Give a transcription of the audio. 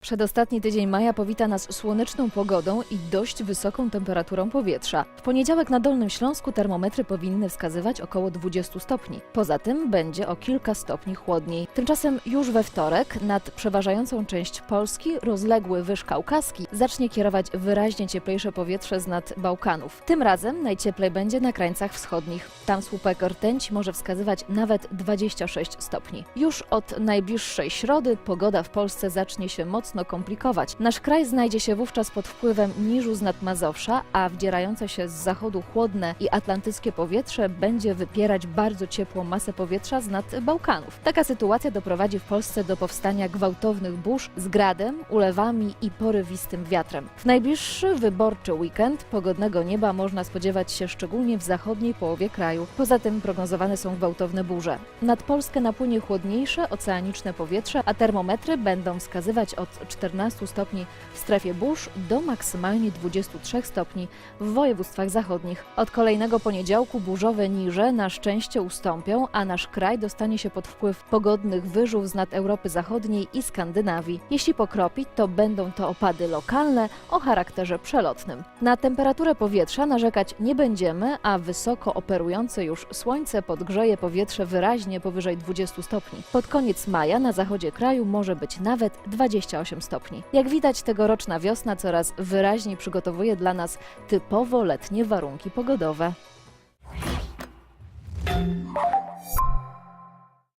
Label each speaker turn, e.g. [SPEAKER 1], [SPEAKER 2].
[SPEAKER 1] Przedostatni tydzień maja powita nas słoneczną pogodą i dość wysoką temperaturą powietrza. W poniedziałek na Dolnym Śląsku termometry powinny wskazywać około 20 stopni. Poza tym będzie o kilka stopni chłodniej. Tymczasem już we wtorek nad przeważającą część Polski rozległy wyż kaukaski zacznie kierować wyraźnie cieplejsze powietrze z nad Bałkanów. Tym razem najcieplej będzie na krańcach wschodnich. Tam słupek rtęci może wskazywać nawet 26 stopni. Już od najbliższej środy pogoda w Polsce zacznie się mocno komplikować. Nasz kraj znajdzie się wówczas pod wpływem niżu z nad Mazowsza, a wdzierające się z zachodu chłodne i atlantyckie powietrze będzie wypierać bardzo ciepłą masę powietrza z nad Bałkanów. Taka sytuacja doprowadzi w Polsce do powstania gwałtownych burz z gradem, ulewami i porywistym wiatrem. W najbliższy wyborczy weekend pogodnego nieba można spodziewać się szczególnie w zachodniej połowie kraju. Poza tym prognozowane są gwałtowne burze. Nad Polskę napłynie chłodniejsze oceaniczne powietrze, a termometry będą wskazywać od 14 stopni w strefie burz do maksymalnie 23 stopni w województwach zachodnich. Od kolejnego poniedziałku burzowe niże na szczęście ustąpią, a nasz kraj dostanie się pod wpływ pogodnych wyżów z nad Europy Zachodniej i Skandynawii. Jeśli pokropi, to będą to opady lokalne o charakterze przelotnym. Na temperaturę powietrza narzekać nie będziemy, a wysoko operujące już słońce podgrzeje powietrze wyraźnie powyżej 20 stopni. Pod koniec maja na zachodzie kraju może być nawet 28 stopni. Jak widać, tegoroczna wiosna coraz wyraźniej przygotowuje dla nas typowo letnie warunki pogodowe.